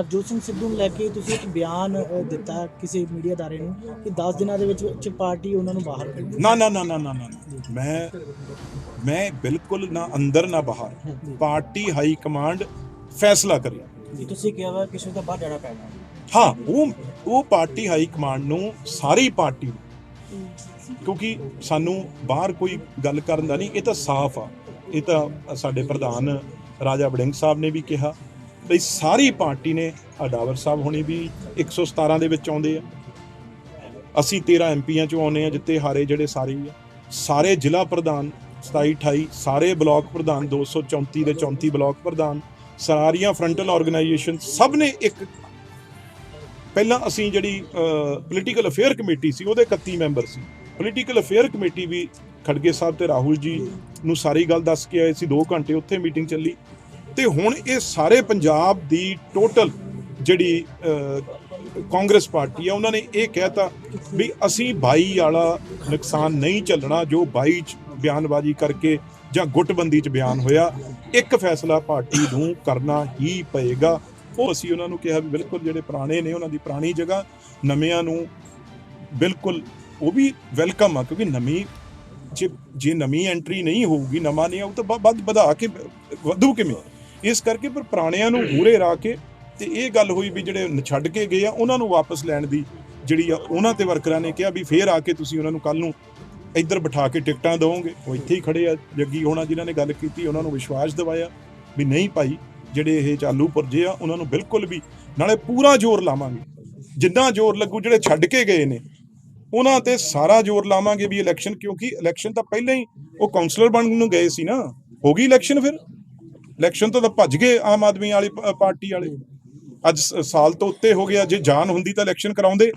ਨਵਜੋਤ ਸਿੰਘ ਸਿੱਧੂ ਨੂੰ ਲੈ ਕੇ ਤੁਸੀਂ ਇੱਕ ਬਿਆਨ ਦਿੱਤਾ ਕਿਸੇ ਮੀਡੀਆ ਅਦਾਰੇ ਨੂੰ ਕਿ 10 ਦਿਨਾਂ ਦੇ ਵਿੱਚ ਪਾਰਟੀ ਉਹਨਾਂ ਨੂੰ ਬਾਹਰ ਕੱਢੂ। ਨਾ ਨਾ ਨਾ ਨਾ ਨਾ ਨਾ ਨਾ। ਮੈਂ ਮੈਂ ਬਿਲਕੁਲ ਨਾ ਅੰਦਰ ਨਾ ਬਾਹਰ। ਪਾਰਟੀ ਹਾਈ ਕਮਾਂਡ ਫੈਸਲਾ ਕਰੇ ਜੀ ਤੁਸੀਂ ਕਿਹਾ ਵਾ ਕਿਸੇ ਦਾ ਬਾਹਰ ਜਾਣਾ ਪੈਣਾ ਹਾਂ ਉਹ ਉਹ ਪਾਰਟੀ ਹਾਈ ਕਮਾਂਡ ਨੂੰ ਸਾਰੀ ਪਾਰਟੀ ਨੂੰ, ਕਿਉਂਕਿ ਸਾਨੂੰ ਬਾਹਰ ਕੋਈ ਗੱਲ ਕਰਨ ਦਾ ਨਹੀਂ ਇਹ ਤਾਂ ਸਾਫ਼ ਆ। ਇਹ ਤਾਂ ਸਾਡੇ ਪ੍ਰਧਾਨ ਰਾਜਾ ਵੜਿੰਗ ਸਾਹਿਬ ਨੇ ਵੀ ਕਿਹਾ। ਬਈ ਸਾਰੀ ਪਾਰਟੀ ਨੇ, ਅਡਾਵਰ ਸਾਹਿਬ ਹੋਣੀ ਵੀ 117 ਦੇ ਵਿੱਚ ਆਉਂਦੇ ਆ। ਅਸੀਂ 13 ਐਮਪੀਆਂ ਚੋਂ ਆਉਨੇ ਆ ਜਿੱਤੇ ਹਾਰੇ ਜਿਹੜੇ ਸਾਰੇ ਆ। ਸਾਰੇ ਜ਼ਿਲ੍ਹਾ ਪ੍ਰਧਾਨ 27 28 ਸਾਰੇ ਬਲਾਕ ਪ੍ਰਧਾਨ 234 ਦੇ 34 ਬਲਾਕ ਪ੍ਰਧਾਨ, ਸਾਰੀਆਂ ਫਰੰਟਲ ਆਰਗੇਨਾਈਜੇਸ਼ਨ ਸਭ ਨੇ ਇੱਕ। ਪਹਿਲਾਂ ਅਸੀਂ ਜਿਹੜੀ ਪੋਲੀਟੀਕਲ ਅਫੇਅਰ ਕਮੇਟੀ ਸੀ, ਉਹਦੇ 31 ਮੈਂਬਰ ਸੀ। ਪੋਲੀਟੀਕਲ ਅਫੇਅਰ ਕਮੇਟੀ ਵੀ ਖੜਗੇ ਸਾਹਿਬ ਤੇ ਰਾਹੁਲ ਜੀ ਨੂੰ ਸਾਰੀ ਗੱਲ ਦੱਸ ਕੇ ਆਏ ਸੀ 2 ਘੰਟੇ ਉੱਥੇ ਮੀਟਿੰਗ ਚੱਲੀ। ਤੇ ਹੁਣ ਇਹ ਸਾਰੇ ਪੰਜਾਬ ਦੀ ਟੋਟਲ ਜਿਹੜੀ ਕਾਂਗਰਸ ਪਾਰਟੀ ਆ, ਉਹਨਾਂ ਨੇ ਇਹ ਕਹਿਤਾ ਵੀ ਅਸੀਂ 22 ਵਾਲਾ ਨੁਕਸਾਨ ਨਹੀਂ ਚੱਲਣਾ ਜੋ 22 ਚ ਬਿਆਨਬਾਜ਼ੀ ਕਰਕੇ ਜਾਂ ਗੁੱਟਬੰਦੀ ਚ ਬਿਆਨ ਹੋਇਆ, ਇੱਕ ਫੈਸਲਾ ਪਾਰਟੀ ਨੂੰ ਕਰਨਾ ਹੀ ਪਏਗਾ। ਉਹ ਅਸੀਂ ਉਹਨਾਂ ਨੂੰ ਕਿਹਾ ਵੀ ਬਿਲਕੁਲ ਜਿਹੜੇ ਪੁਰਾਣੇ ਨੇ, ਉਹਨਾਂ ਦੀ ਪੁਰਾਣੀ ਜਗ੍ਹਾ, ਨਵਿਆਂ ਨੂੰ ਬਿਲਕੁਲ ਉਹ ਵੀ ਵੈਲਕਮ ਆ, ਕਿਉਂਕਿ ਨਵੀਂ ਜੇ ਜੇ ਨਵੀਂ ਐਂਟਰੀ ਨਹੀਂ ਹੋਊਗੀ, ਨਵਾਂ ਨਹੀਂ ਆਊ, ਤਾਂ ਵੱਧ ਵਧਾ ਕੇ, ਵਧੂ ਕਿਵੇਂ? ਇਸ ਕਰਕੇ ਪਰ ਪੁਰਾਣਿਆਂ ਨੂੰ ਮੂਹਰੇ ਰਾ ਕੇ ਤੇ ਇਹ ਗੱਲ ਹੋਈ ਵੀ ਜਿਹੜੇ ਛੱਡ ਕੇ ਗਏ ਆ, ਉਹਨਾਂ ਨੂੰ ਵਾਪਸ ਲੈਣ ਦੀ ਜਿਹੜੀ ਆ, ਉਹਨਾਂ ਤੇ ਵਰਕਰਾਂ ਨੇ ਕਿਹਾ ਵੀ ਫੇਰ ਆ ਕੇ ਤੁਸੀਂ ਉਹਨਾਂ ਨੂੰ ਕੱਲ ਨੂੰ ਇੱਧਰ ਬਿਠਾ ਕੇ ਟਿਕਟਾਂ ਦਿਓਗੇ। ਉਹ ਇੱਥੇ ਹੀ ਖੜੇ ਆ, ਜੱਗੀ ਹੋਣਾ ਜਿਨ੍ਹਾਂ ਨੇ ਗੱਲ ਕੀਤੀ, ਉਹਨਾਂ ਨੂੰ ਵਿਸ਼ਵਾਸ ਦਿਵਾਇਆ ਵੀ ਨਹੀਂ ਭਾਈ, ਜਿਹੜੇ ਇਹ ਚਾਲੂ ਪੁਰਜੇ ਆ, ਉਹਨਾਂ ਨੂੰ ਬਿਲਕੁਲ ਵੀ ਨਾਲੇ ਪੂਰਾ ਜ਼ੋਰ ਲਾਵਾਂਗੇ। ਜਿੰਨਾ ਜ਼ੋਰ ਲੱਗੂ, ਜਿਹੜੇ ਛੱਡ ਕੇ ਗਏ ਨੇ, ਉਹਨਾਂ ਤੇ ਸਾਰਾ ਜ਼ੋਰ ਲਾਵਾਂਗੇ ਵੀ ਇਲੈਕਸ਼ਨ ਕਿਉਂਕਿ ਇਲੈਕਸ਼ਨ ਤਾਂ ਪਹਿਲਾਂ ਹੀ ਉਹ ਕਾਉਂਸਲਰ ਬਣਨ ਨੂੰ ਗਏ ਸੀ ਨਾ। ਹੋ ਗਈ ਇਲੈਕਸ਼ਨ ਫਿਰ? ਇਲੈਕਸ਼ਨ ਤੋਂ ਤਾਂ ਭੱਜ ਗਏ ਆਮ ਆਦਮੀ ਵਾਲੀ ਪਾਰਟੀ ਵਾਲੇ। ਅੱਜ ਸਾਲ ਤੋਂ ਉੱਤੇ ਹੋ ਗਿਆ ਜੇ ਜਾਨ ਹੁੰਦੀ ਤਾਂ ਇਲੈਕਸ਼ਨ ਕਰਾਉਂਦੇ।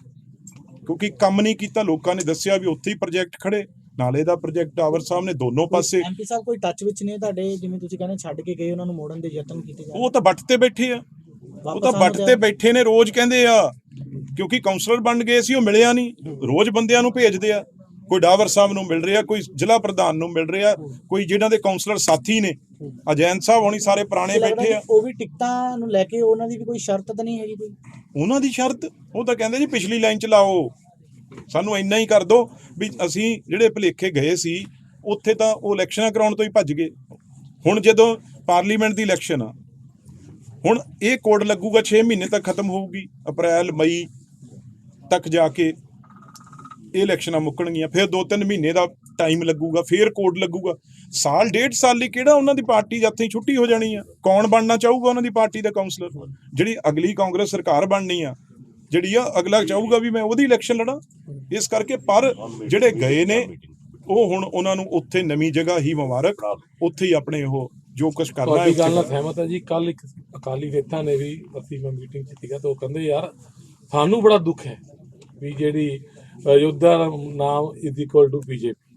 ਕਿਉਂਕਿ ਕੰਮ ਨਹੀਂ ਕੀਤਾ ਲੋਕਾਂ ਨੇ ਦੱਸਿਆ ਵੀ ਉੱਥੇ ਹੀ ਪ੍ਰੋਜੈਕਟ ਖੜੇ। ਨਾਲੇ ਦਾ ਪ੍ਰੋਜੈਕਟ ਟਾਵਰ ਸਾਹਿਬ ਨੇ ਦੋਨੋਂ ਪਾਸੇ ਐਮਪੀ ਸਾਹਿਬ ਕੋਈ ਟੱਚ ਵਿੱਚ ਨੇ ਤੁਹਾਡੇ ਜਿਵੇਂ ਤੁਸੀਂ ਕਹਿੰਦੇ ਛੱਡ ਕੇ ਗਏ ਉਹਨਾਂ ਨੂੰ ਮੋੜਨ ਦੇ ਯਤਨ ਕੀਤੇ ਜਾ ਉਹ ਤਾਂ ਵੱਟ ਤੇ ਬੈਠੇ ਆ। ਉਹ ਤਾਂ ਵੱਟ ਤੇ ਬੈਠੇ ਨੇ ਰੋਜ਼ ਕਹਿੰਦੇ ਆ। ਕਿਉਂਕਿ ਕਾਉਂਸਲਰ ਬਣ ਗਏ ਸੀ ਉਹ ਮਿਲਿਆ ਨਹੀਂ। ਰੋਜ਼ ਬੰਦਿਆਂ ਨੂੰ ਭੇਜਦੇ ਆ। ਕੋਈ ਡਾਵਰ ਸਾਹਿਬ ਨੂੰ ਮਿਲ ਰਿਹਾ ਕੋਈ ਜ਼ਿਲ੍ਹਾ ਪ੍ਰਧਾਨ ਨੂੰ ਮਿਲ ਰਿਹਾ। ਕੋਈ ਜਿਹਨਾਂ ਦੇ ਕਾਉਂਸਲਰ ਸਾਥੀ ਨੇ। ਅਜੈਨ ਸਾਹਿਬ ਹੋਣੀ ਸਾਰੇ ਪੁਰਾਣੇ ਬੈਠੇ ਆ। ਉਹ ਵੀ ਟਿਕਟਾਂ ਨੂੰ ਲੈ ਕੇ ਉਹਨਾਂ ਦੀ ਵੀ ਕੋਈ ਸ਼ਰਤ ਤਾਂ ਨਹੀਂ ਹੈਗੀ ਕੋਈ? ਉਹਨਾਂ ਦੀ ਸ਼ਰਤ? ਉਹ ਤਾਂ ਕਹਿੰਦੇ ਜੀ ਪਿਛਲੀ ਲਾਈਨ ਚ ਲਾਓ। ਸਾਨੂੰ ਇੰਨਾ ਹੀ ਕਰ ਦਿਓ ਵੀ ਅਸੀਂ ਜਿਹੜੇ ਭਲੇਖੇ ਗਏ ਸੀ ਉੱਥੇ ਤਾਂ ਉਹ ਇਲੈਕਸ਼ਨਾਂ ਕਰਾਉਣ ਤੋਂ ਹੀ ਭੱਜ ਗਏ। ਹੁਣ ਜਦੋਂ ਪਾਰਲੀਮੈਂਟ ਦੀ ਇਲੈਕਸ਼ਨ ਆ ਹੁਣ ਇਹ ਕੋਡ ਲੱਗੂਗਾ 6 ਮਹੀਨੇ ਤੱਕ ਖਤਮ ਹੋਊਗੀ ਅਪ੍ਰੈਲ ਮਈ ਤੱਕ ਜਾ ਕੇ ਇਹ ਇਲੈਕਸ਼ਨਾਂ ਮੁੱਕਣਗੀਆਂ। ਫਿਰ 2-3 ਮਹੀਨੇ ਦਾ ਟਾਈਮ ਲੱਗੂਗਾ ਫਿਰ ਕੋਡ ਲੱਗੂਗਾ। ਸਾਲ ਡੇਢ ਸਾਲ ਲਈ ਕਿਹੜਾ ਉਹਨਾਂ ਦੀ ਪਾਰਟੀ ਜਿੱਥੇ ਛੁੱਟੀ ਹੋ ਜਾਣੀ ਆ? ਕੌਣ ਬਣਨਾ ਚਾਹੂਗਾ ਉਹਨਾਂ ਦੀ ਪਾਰਟੀ ਦਾ ਕਾਉਂਸਲਰ ਜਿਹੜੀ ਅਗਲੀ ਕਾਂਗਰਸ ਸਰਕਾਰ ਬਣਨੀ ਆ ਜਿਹੜੀ ਆ ਅਗਲਾ ਚਾਹੂਗਾ ਵੀ ਮੈਂ ਉਹਦੀ ਇਲੈਕਸ਼ਨ ਲੜਾਂ। ਇਸ ਕਰਕੇ ਪਰ ਜਿਹੜੇ ਗਏ ਨੇ ਉਹ ਹੁਣ ਉਹਨਾਂ ਨੂੰ ਉੱਥੇ ਨਵੀਂ ਜਗ੍ਹਾ ਹੀ ਮੁਬਾਰਕ ਉੱਥੇ ਹੀ ਆਪਣੇ ਉਹ ਜੋ ਕੁਝ ਕਰਨਾ ਹੈ ਤੁਹਾਡੀ ਗੱਲ ਨਾਲ ਸਹਿਮਤ ਹੈ ਜੀ ਕੱਲ ਇੱਕ ਅਕਾਲੀ ਨੇਤਾ ਨੇ ਵੀ ਅਸੀਂ ਮੈਂ ਮੀਟਿੰਗ ਕੀਤੀ ਗਾ ਤੇ ਉਹ ਕਹਿੰਦੇ ਯਾਰ ਸਾਨੂੰ ਬੜਾ ਦੁੱਖ ਹੈ ਵੀ ਜਿਹੜੀ ਦਾ ਨਾਮ ਇਜ਼ ਇਕੁਅਲ ਟੂ ਬੀਜੇਪੀ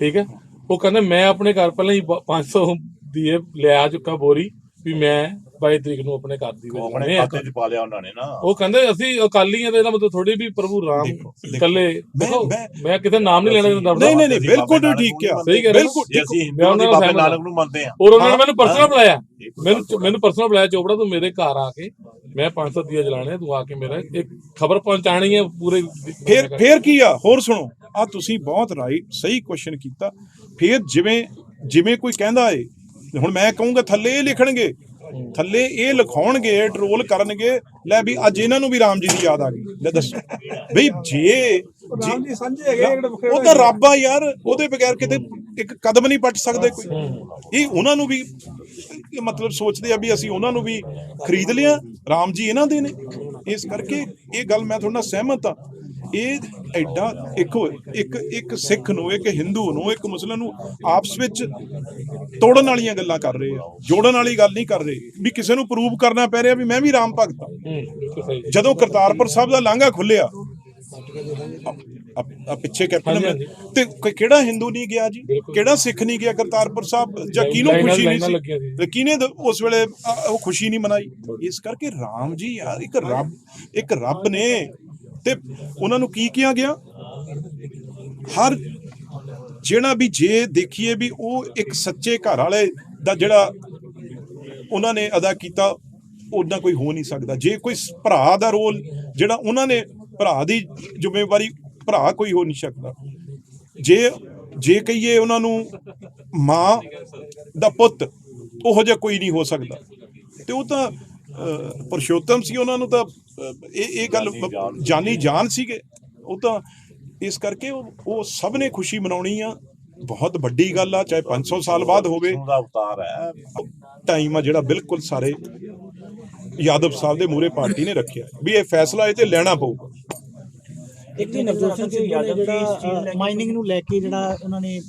ਠੀਕ ਹੈ? ਉਹ ਕਹਿੰਦੇ ਮੈਂ ਆਪਣੇ ਘਰ ਪਹਿਲਾਂ ਹੀ ਬ- 500 ਦੀ ਇਹ ਲਿਆ ਚੁੱਕਾ ਬੋਰੀ ਵੀ ਮੈਂ 22 ਤਰੀਕ ਨੂੰ ਆਪਣੇ ਘਰ ਦੀ ਉਹ ਆਪਣੇ। ਖਾਤੇ 'ਚ ਪਾ ਲਿਆ ਉਹਨਾਂ ਨੇ ਨਾ। ਉਹ ਕਹਿੰਦੇ ਅਸੀਂ ਅਕਾਲੀ ਆ ਤੇ ਇਹਦਾ ਮਤਲਬ ਥੋੜੀ ਵੀ ਪ੍ਰਭੂ ਰਾਮ ਇਕੱਲੇ। ਦੇਖੋ ਮੈਂ- ਕਿਤੇ ਨਾਮ ਨਹੀਂ ਲੈਣਾ ਚਾਹੁੰਦਾ ਨਹੀਂ ਨਹੀਂ ਨਹੀਂ ਬਿਲਕੁਲ ਠੀਕ ਕਿਹਾ। ਸਹੀ ਕਹਿ ਰਹੇ। ਬਿਲਕੁਲ ਅਸੀਂ ਮੈਂ ਉਹਨਾਂ ਬਾਬੇ ਨਾਨਕ ਨੂੰ ਮੰਨਦੇ ਆ ਔਰ ਉਹਨਾਂ ਨੇ ਮੈਨੂੰ ਪਰਸਨਲ ਬੁਲਾਇਆ। ਮੈਨੂੰ ਮੈਨੂੰ ਪਰਸਨਲ ਬੁਲਾਇਆ ਚੋਪੜਾ ਤੂੰ ਮੇਰੇ ਘਰ ਆ ਕੇ। ਮੈਂ 500 ਦੀਆ ਜਲਾਣੇ ਤੂੰ ਆ ਕੇ ਮੇਰਾ ਇੱਕ ਖਬਰ ਪਹੁੰਚਾਣੀ ਹੈ ਪੂਰੇ ਫਿਰ ਫਿਰ ਕੀ ਆ? ਹੋਰ ਸੁਣੋ। ਆ ਤੁਸੀਂ ਬਹੁਤ ਰਾਈਟ ਸਹੀ ਕੁਐਸਚਨ ਕੀਤਾ। ਫਿਰ ਜਿਵੇਂ ਜਿਵੇਂ ਕੋਈ ਕਹਿੰਦਾ ਏ ਹੁਣ ਮੈਂ ਕਹੂੰਗਾ ਥੱਲੇ ਇਹ ਲਿਖਣਗੇ ਥੱਲੇ ਇਹ ਲਿਖਾਉਣਗੇ ਟਰੋਲ ਕਰਨਗੇ ਲੈ ਵੀ ਅੱਜ ਇਹਨਾਂ ਨੂੰ ਵੀ ਰਾਮ ਜੀ ਦੀ ਯਾਦ ਆ ਗਈ ਲੈ ਦੱਸੋ। ਬਈ ਜੇ ਰਾਮ ਜੀ ਸਾਂਝੇ ਹੈਗੇ ਉਹ ਤਾਂ ਰੱਬ ਆ ਯਾਰ ਉਹਦੇ ਬਗੈਰ ਕਿਤੇ ਇੱਕ ਕਦਮ ਨਹੀਂ ਪੱਟ ਸਕਦੇ ਕੋਈ। ਇਹ ਉਹਨਾਂ ਨੂੰ ਵੀ ਇਹ ਮਤਲਬ ਸੋਚਦੇ ਆ ਵੀ ਅਸੀਂ ਉਹਨਾਂ ਨੂੰ ਵੀ ਖਰੀਦ ਲਿਆ ਰਾਮ ਜੀ ਇਹਨਾਂ ਦੇ ਨੇ। ਇਸ ਕਰਕੇ ਇਹ ਗੱਲ ਮੈਂ ਤੁਹਾਡੇ ਨਾਲ ਸਹਿਮਤ ਆ ਇਹ ਐਡਾ ਇੱਕ ਇੱਕ ਇੱਕ ਸਿੱਖ ਨੂੰ ਇੱਕ ਹਿੰਦੂ ਨੂੰ ਇੱਕ ਮੁਸਲਮਾਨ ਨੂੰ ਆਪਸ ਵਿੱਚ ਤੋੜਨ ਵਾਲੀਆਂ ਗੱਲਾਂ ਕਰ ਰਹੇ ਆ। ਜੋੜਨ ਵਾਲੀ ਗੱਲ ਨਹੀਂ ਕਰ ਰਹੇ। ਵੀ ਕਿਸੇ ਨੂੰ ਪ੍ਰੂਵ ਕਰਨਾ ਪੈ ਰਿਹਾ ਵੀ ਮੈਂ ਵੀ ਰਾਮ ਭਗਤ ਹਾਂ। ਜਦੋਂ ਕਰਤਾਰਪੁਰ ਸਾਹਿਬ ਦਾ ਲਾਂਘਾ ਖੁੱਲਿਆ ਆ ਪਿੱਛੇ ਕੈਪਟਨ ਤੇ ਕੋਈ ਕਿਹੜਾ ਹਿੰਦੂ ਨਹੀਂ ਗਿਆ ਜੀ। ਕਿਹੜਾ ਸਿੱਖ ਨਹੀਂ ਗਿਆ ਕਰਤਾਰਪੁਰ ਸਾਹਿਬ? ਜਾਂ ਕਿਹਨੂੰ ਖੁਸ਼ੀ ਨਹੀਂ ਸੀ। ਤੇ ਕਿਹਨੇ ਉਸ ਵੇਲੇ ਉਹ ਖੁਸ਼ੀ ਨਹੀਂ ਮਨਾਈ? ਇਸ ਕਰਕੇ ਰਾਮ ਜੀ ਯਾਰ ਇੱਕ ਰੱਬ ਇੱਕ ਰੱਬ ਨੇ ਤੇ ਉਹਨਾਂ ਨੂੰ ਕੀ ਕਿਹਾ ਗਿਆ? ਹਰ ਜਿਹੜਾ ਵੀ ਜੇ ਦੇਖੀਏ ਵੀ ਉਹ ਇੱਕ ਸੱਚੇ ਘਰ ਵਾਲੇ ਦਾ ਜਿਹੜਾ ਉਹਨਾਂ ਨੇ ਅਦਾ ਕੀਤਾ ਉਦਾਂ ਕੋਈ ਹੋ ਨਹੀਂ ਸਕਦਾ। ਜੇ ਕੋਈ ਭਰਾ ਦਾ ਰੋਲ ਜਿਹੜਾ ਉਹਨਾਂ ਨੇ ਭਰਾ ਦੀ ਜ਼ਿੰਮੇਵਾਰੀ, ਭਰਾ ਕੋਈ ਹੋ ਨਹੀਂ ਸਕਦਾ। ਜੇ ਜੇ ਕਹੀਏ ਉਹਨਾਂ ਨੂੰ ਮਾਂ ਦਾ ਪੁੱਤ, ਉਹ ਜਿਹਾ ਕੋਈ ਨਹੀਂ ਹੋ ਸਕਦਾ। ਤੇ ਉਹ ਤਾਂ ਪੁਰਸ਼ੋਤਮ ਸੀ ਉਹਨਾਂ ਨੂੰ ਤਾਂ ਇਹ ਇਹ ਗੱਲ ਜਾਨੀ ਜਾਨ ਸੀਗੇ। ਉਹ ਤਾਂ ਇਸ ਕਰਕੇ ਉਹ ਉਹ ਸਭ ਨੇ ਖੁਸ਼ੀ ਮਨਾਉਣੀ ਆ। ਬਹੁਤ ਵੱਡੀ ਗੱਲ ਆ ਚਾਹੇ 500 ਸਾਲ ਬਾਅਦ ਹੋਵੇ। ਦਾ ਅਵਤਾਰ ਹੈ। ਟਾਈਮ ਆ ਜਿਹੜਾ ਬਿਲਕੁਲ ਸਾਰੇ ਯਾਦਵ ਸਾਹਿਬ ਦੇ ਮੂਰੇ ਪਾਰਟੀ ਨੇ ਰੱਖਿਆ। ਵੀ ਇਹ ਫੈਸਲਾ ਇਹ ਤੇ ਲੈਣਾ ਪਊਗਾ। ਇੱਕ ਦਿਨ ਨਵਜੋਤ ਸਿੰਘ ਸਿੱਧੂ ਨੇ ਜਿਹੜਾ ਮਾਈਨਿੰਗ ਨੂੰ ਲੈ ਕੇ ਜਿਹੜਾ ਉਹਨਾਂ ਨੇ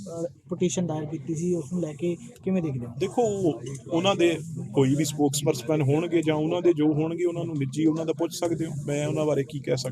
ਪਟੀਸ਼ਨ ਦਾਇਰ ਕੀਤੀ ਸੀ ਉਸ ਨੂੰ ਲੈ ਕੇ ਕਿਵੇਂ ਦੇਖਦੇ ਹੋ? ਦੇਖੋ ਉਹ- ਉਹਨਾਂ ਦੇ ਕੋਈ ਵੀ ਸਪੋਕਸਪਰਸਨ ਹੋਣਗੇ ਜਾਂ ਉਹਨਾਂ ਦੇ ਜੋ ਹੋਣਗੇ ਉਹਨਾਂ ਨੂੰ ਨਿੱਜੀ ਉਹਨਾਂ ਦਾ ਪੁੱਛ ਸਕਦੇ ਹੋ। ਮੈਂ ਉਹਨਾਂ ਬਾਰੇ ਕੀ ਕਹਿ ਸਕਦਾ?